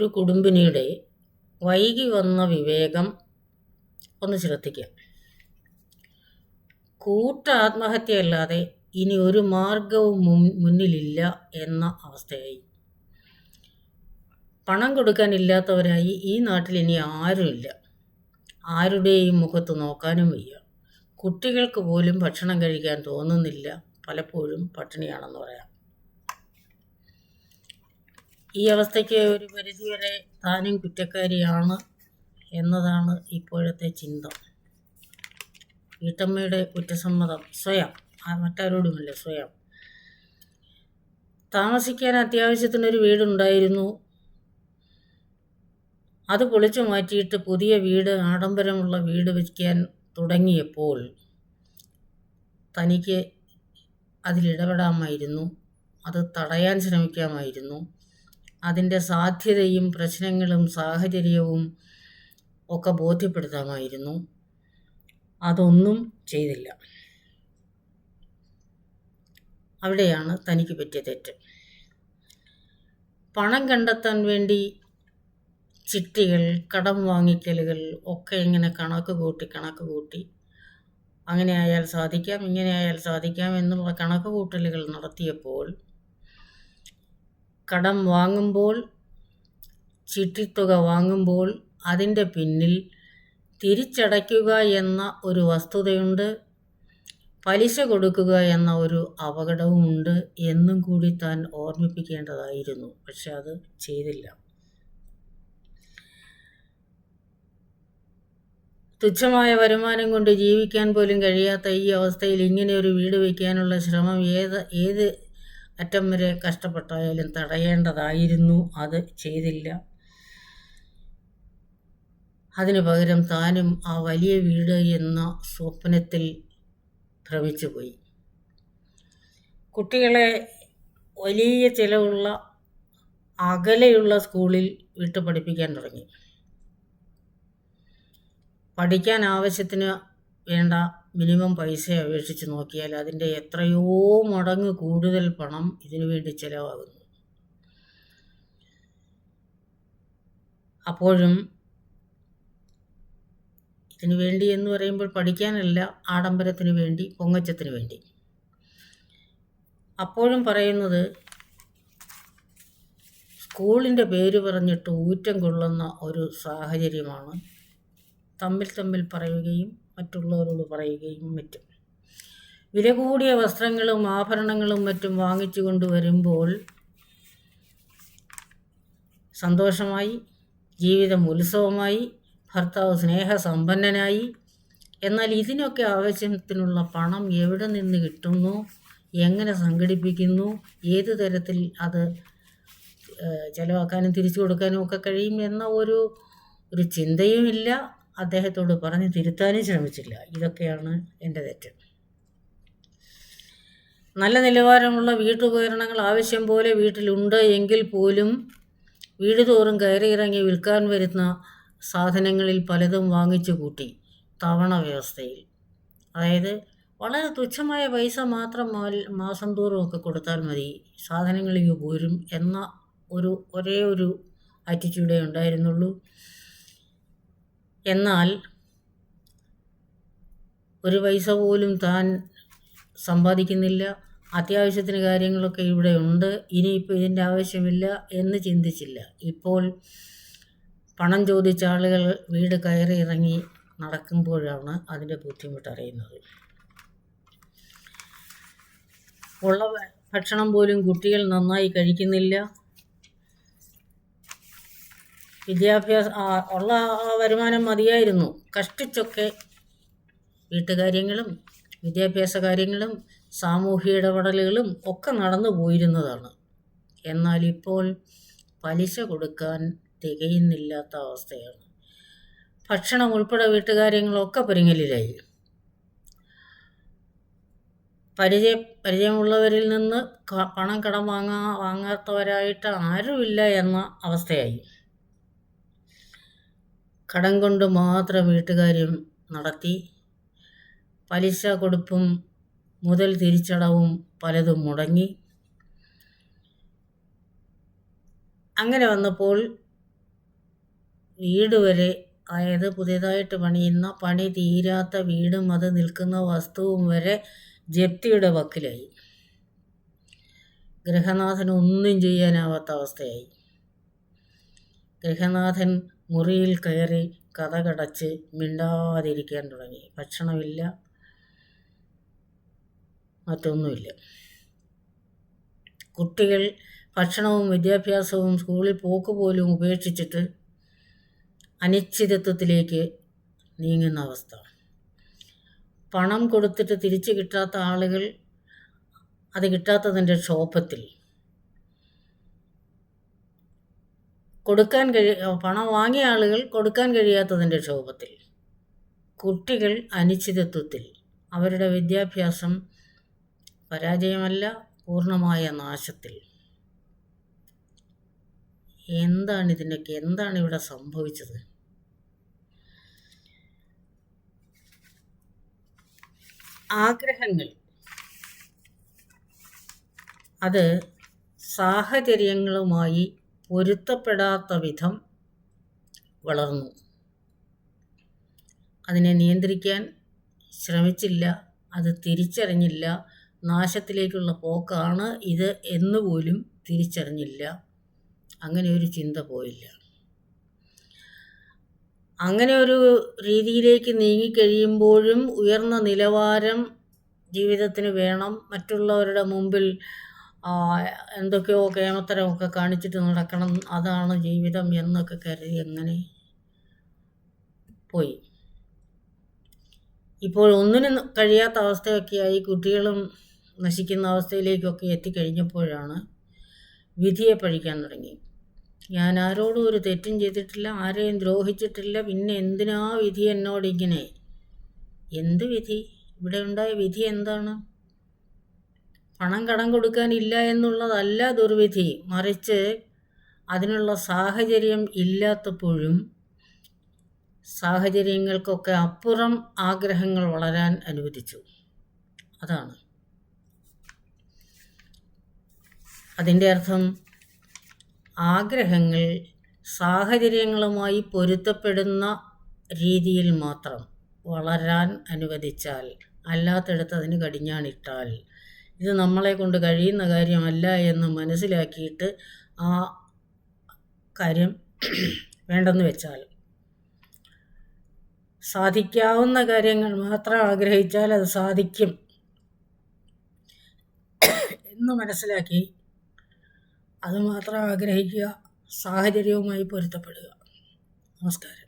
ഒരു കുടുംബിനിയുടെ വൈകി വന്ന വിവേകം ഒന്ന് ശ്രദ്ധിക്കുക. കൂട്ട ആത്മഹത്യയല്ലാതെ ഇനി ഒരു മാർഗവും മുന്നിലില്ല എന്ന അവസ്ഥയായി. പണം കൊടുക്കാനില്ലാത്തവരായി ഈ നാട്ടിൽ ഇനി ആരുമില്ല. ആരുടെയും മുഖത്ത് നോക്കാനും വയ്യ. കുട്ടികൾക്ക് പോലും ഭക്ഷണം കഴിക്കാൻ തോന്നുന്നില്ല. പലപ്പോഴും പട്ടിണിയാണെന്ന് പറയാം. ഈ അവസ്ഥയ്ക്ക് ഒരു പരിധിവരെ താനും കുറ്റക്കാരിയാണ് എന്നതാണ് ഇപ്പോഴത്തെ ചിന്ത. വീട്ടമ്മയുടെ കുറ്റസമ്മതം സ്വയം. മറ്റാരോടുമില്ല സ്വയം. താമസിക്കാൻ അത്യാവശ്യത്തിനൊരു വീടുണ്ടായിരുന്നു. അത് പൊളിച്ചു മാറ്റിയിട്ട് പുതിയ വീട് ആഡംബരമുള്ള വീട് വയ്ക്കാൻ തുടങ്ങിയപ്പോൾ തനിക്ക് അതിലിടപെടാമായിരുന്നു അത് തടയാൻ ശ്രമിക്കാമായിരുന്നു. അതിന്റെ സാധ്യതയും പ്രശ്നങ്ങളും സാഹചര്യവും ഒക്കെ ബോധ്യപ്പെടുത്താമായിരുന്നു. അതൊന്നും ചെയ്തില്ല. അവിടെയാണ് തനിക്ക് പറ്റിയ തെറ്റ്. പണം കണ്ടെത്താൻ വേണ്ടി ചിട്ടികൾ കടം വാങ്ങിക്കലുകൾ ഒക്കെ ഇങ്ങനെ കണക്ക് കൂട്ടി കണക്ക് കൂട്ടി. അങ്ങനെ ആയാൽ സാധിക്കാം ഇങ്ങനെ ആയാൽ സാധിക്കാം എന്നുള്ള കണക്ക് കൂട്ടലുകൾ നടത്തിയപ്പോൾ കടം വാങ്ങുമ്പോൾ ചിട്ടിത്തുക വാങ്ങുമ്പോൾ അതിന്റെ പിന്നിൽ തിരിച്ചടയ്ക്കുക എന്ന ഒരു വസ്തുതയുണ്ട് പലിശ കൊടുക്കുക എന്ന ഒരു അപകടവുമുണ്ട് എന്നും കൂടി താൻ ഓർമ്മിപ്പിക്കേണ്ടതായിരുന്നു. പക്ഷെ അത് ചെയ്തില്ല. തുച്ഛമായ വരുമാനം കൊണ്ട് ജീവിക്കാൻ പോലും കഴിയാത്ത ഈ അവസ്ഥയിൽ ഇങ്ങനെ ഒരു വീട് വയ്ക്കാനുള്ള ശ്രമം ഏത് ഏത് അറ്റം വരെ കഷ്ടപ്പെട്ടായാലും തടയേണ്ടതായിരുന്നു. അത് ചെയ്തില്ല. അതിനു പകരം താനും ആ വലിയ വീട് എന്ന സ്വപ്നത്തിൽ ഭ്രമിച്ചുപോയി. കുട്ടികളെ വലിയ ചിലവുള്ള അകലെയുള്ള സ്കൂളിൽ വിട്ടു പഠിപ്പിക്കാൻ തുടങ്ങി. പഠിക്കാൻ ആവശ്യത്തിന് വേണ്ട മിനിമം പൈസ അപേക്ഷിച്ച് നോക്കിയാൽ അതിന്റെ എത്രയോ മടങ്ങ് കൂടുതൽ പണം ഇതിനു വേണ്ടി ചിലവാകുന്നു. അപ്പോഴും ഇതിനു വേണ്ടി എന്ന് പറയുമ്പോൾ പഠിക്കാനല്ല ആഡംബരത്തിന് വേണ്ടി പൊങ്ങച്ചത്തിന് വേണ്ടി. അപ്പോഴും പറയുന്നത് സ്കൂളിന്റെ പേര് പറഞ്ഞിട്ട് ഊറ്റം കൊള്ളുന്ന ഒരു സാഹചര്യമാണ് തമ്മിൽ തമ്മിൽ പറയുകയും മറ്റുള്ളവരോട് പറയുകയും മറ്റും വില കൂടിയ വസ്ത്രങ്ങളും ആഭരണങ്ങളും മറ്റും വാങ്ങിച്ചു കൊണ്ടുവരുമ്പോൾ സന്തോഷമായി ജീവിതം ഉത്സവമായി ഭർത്താവ് സ്നേഹസമ്പന്നനായി. എന്നാൽ ഇതിനൊക്കെ ആവശ്യത്തിനുള്ള പണം എവിടെ നിന്ന് കിട്ടുന്നു? എങ്ങനെ സംഘടിപ്പിക്കുന്നു? ഏത് തരത്തിൽ അത് ചിലവാക്കാനും തിരിച്ചു കൊടുക്കാനും ഒക്കെ കഴിയും എന്ന ഒരു ഒരു ചിന്തയുമില്ല. അദ്ദേഹത്തോട് പറഞ്ഞ് തിരുത്താനും ശ്രമിച്ചില്ല. ഇതൊക്കെയാണ് എന്റെ തെറ്റ്. നല്ല നിലവാരമുള്ള വീട്ടുപകരണങ്ങൾ ആവശ്യം പോലെ വീട്ടിലുണ്ട് എങ്കിൽ പോലും വീട് തോറും കയറിയിറങ്ങി വിൽക്കാൻ വരുന്ന സാധനങ്ങളിൽ പലതും വാങ്ങിച്ചു കൂട്ടി തവണ വ്യവസ്ഥയിൽ. അതായത് വളരെ തുച്ഛമായ പൈസ മാത്രം മാസം തോറും ഒക്കെ കൊടുത്താൽ മതി. സാധനങ്ങളിങ്ങ് പോരും എന്ന ഒരു ഒരേ ഒരു ആറ്റിറ്റ്യൂഡേ ഉണ്ടായിരുന്നുള്ളൂ. എന്നാൽ ഒരു പൈസ പോലും താൻ സമ്പാദിക്കുന്നില്ല. അത്യാവശ്യത്തിന് കാര്യങ്ങളൊക്കെ ഇവിടെ ഉണ്ട്. ഇനിയിപ്പോൾ ഇതിന്റെ ആവശ്യമില്ല എന്ന് ചിന്തിച്ചില്ല. ഇപ്പോൾ പണം ചോദിച്ച ആളുകൾ വീട് കയറി ഇറങ്ങി നടക്കുമ്പോഴാണ് അതിന്റെ ബുദ്ധിമുട്ട് അറിയുന്നത്. ഉള്ള ഭക്ഷണം പോലും കുട്ടികൾ നന്നായി കഴിക്കുന്നില്ല. വിദ്യാഭ്യാസ ഉള്ള വരുമാനം മതിയായിരുന്നു. കഷ്ടിച്ചൊക്കെ വീട്ടുകാര്യങ്ങളും വിദ്യാഭ്യാസ കാര്യങ്ങളും സാമൂഹ്യ ഇടപെടലുകളും ഒക്കെ നടന്നു പോയിരുന്നതാണ്. എന്നാൽ ഇപ്പോൾ പലിശ കൊടുക്കാൻ തികയുന്നില്ലാത്ത അവസ്ഥയാണ്. ഭക്ഷണം ഉൾപ്പെടെ വീട്ടുകാര്യങ്ങളൊക്കെ പരിങ്ങലിലായി. പരിചയ പരിചയമുള്ളവരിൽ നിന്ന് പണം കടം വാങ്ങാ വാങ്ങാത്തവരായിട്ട് ആരുമില്ല എന്ന അവസ്ഥയായി. കടം കൊണ്ട് മാത്രം വീട്ടുകാര്യം നടത്തി. പലിശ കൊടുപ്പും മുതൽ തിരിച്ചടവും പലതും മുടങ്ങി. അങ്ങനെ വന്നപ്പോൾ വീട് വരെ അതായത് പുതിയതായിട്ട് പണിയുന്ന പണി തീരാത്ത വീടും അത് നിൽക്കുന്ന വസ്തുവും വരെ ജപ്തിയുടെ വക്കിലായി. ഗൃഹനാഥന് ഒന്നും ചെയ്യാനാവാത്ത അവസ്ഥയായി. ഗൃഹനാഥൻ മുറിയിൽ കയറി കഥകടച്ച് മിണ്ടാതിരിക്കാൻ തുടങ്ങി. ഭക്ഷണമില്ല മറ്റൊന്നുമില്ല. കുട്ടികൾ ഭക്ഷണവും വിദ്യാഭ്യാസവും സ്കൂളിൽ പോക്ക് പോലും ഉപേക്ഷിച്ചിട്ട് അനിശ്ചിതത്വത്തിലേക്ക് നീങ്ങുന്ന അവസ്ഥ. പണം കൊടുത്തിട്ട് തിരിച്ചു കിട്ടാത്ത ആളുകൾ അത് കിട്ടാത്തതിന്റെ ക്ഷോഭത്തിൽ. കൊടുക്കാൻ കഴി പണം വാങ്ങിയ ആളുകൾ കൊടുക്കാൻ കഴിയാത്തതിന്റെ ക്ഷോഭത്തിൽ. കുട്ടികൾ അനിശ്ചിതത്വത്തിൽ. അവരുടെ വിദ്യാഭ്യാസം പരാജയമല്ല പൂർണമായ നാശത്തിൽ. എന്താണ് ഇതിന്റെയൊക്കെ എന്താണ് ഇവിടെ സംഭവിച്ചത്? ആഗ്രഹങ്ങൾ. അത് സാഹചര്യങ്ങളുമായി പൊരുത്തപ്പെടാത്ത വിധം വളർന്നു. അതിനെ നിയന്ത്രിക്കാൻ ശ്രമിച്ചില്ല അത് തിരിച്ചറിഞ്ഞില്ല നാശത്തിലേക്കുള്ള പോക്കാണ് ഇത് എന്നുപോലും തിരിച്ചറിഞ്ഞില്ല. അങ്ങനെ ഒരു ചിന്ത പോയില്ല. അങ്ങനെ ഒരു രീതിയിലേക്ക് നീങ്ങിക്കഴിയുമ്പോഴും ഉയർന്ന നിലവാരം ജീവിതത്തിന് വേണം. മറ്റുള്ളവരുടെ മുമ്പിൽ എന്തൊക്കെയോ കേമത്തരമൊക്കെ കാണിച്ചിട്ട് നടക്കണം അതാണ് ജീവിതം എന്നൊക്കെ കരുതി എങ്ങനെ പോയി. ഇപ്പോൾ ഒന്നിനും കഴിയാത്ത അവസ്ഥയൊക്കെയായി കുട്ടികളും നശിക്കുന്ന അവസ്ഥയിലേക്കൊക്കെ എത്തിക്കഴിഞ്ഞപ്പോഴാണ് വിധിയെ പഴിക്കാൻ തുടങ്ങി. ഞാൻ ആരോടും ഒരു തെറ്റും ചെയ്തിട്ടില്ല ആരെയും ദ്രോഹിച്ചിട്ടില്ല പിന്നെ എന്തിനാ വിധി എന്നോടിങ്ങനെ എന്ത് വിധി? ഇവിടെ ഉണ്ടായ വിധി എന്താണ്? പണം കടം കൊടുക്കാനില്ല എന്നുള്ളതല്ല ദുർവിധി. മറിച്ച് അതിനുള്ള സാഹചര്യം ഇല്ലാത്തപ്പോഴും സാഹചര്യങ്ങൾക്കൊക്കെ അപ്പുറം ആഗ്രഹങ്ങൾ വളരാൻ അനുവദിച്ചു. അതാണ്. അതിന്റെ അർത്ഥം ആഗ്രഹങ്ങൾ സാഹചര്യങ്ങളുമായി പൊരുത്തപ്പെടുന്ന രീതിയിൽ മാത്രം വളരാൻ അനുവദിച്ചാൽ അല്ലാത്തടത്ത് അതിന് കടിഞ്ഞാണിട്ടാൽ ഇത് നമ്മളെ കൊണ്ട് കഴിയുന്ന കാര്യമല്ല എന്ന് മനസ്സിലാക്കിയിട്ട് ആ കാര്യം വേണ്ടെന്ന് വെച്ചാൽ സാധിക്കാവുന്ന കാര്യങ്ങൾ മാത്രം ആഗ്രഹിച്ചാൽ അത് സാധിക്കും എന്ന് മനസ്സിലാക്കി അത് മാത്രം ആഗ്രഹിക്കുക സാഹചര്യവുമായി പൊരുത്തപ്പെടുക. നമസ്കാരം.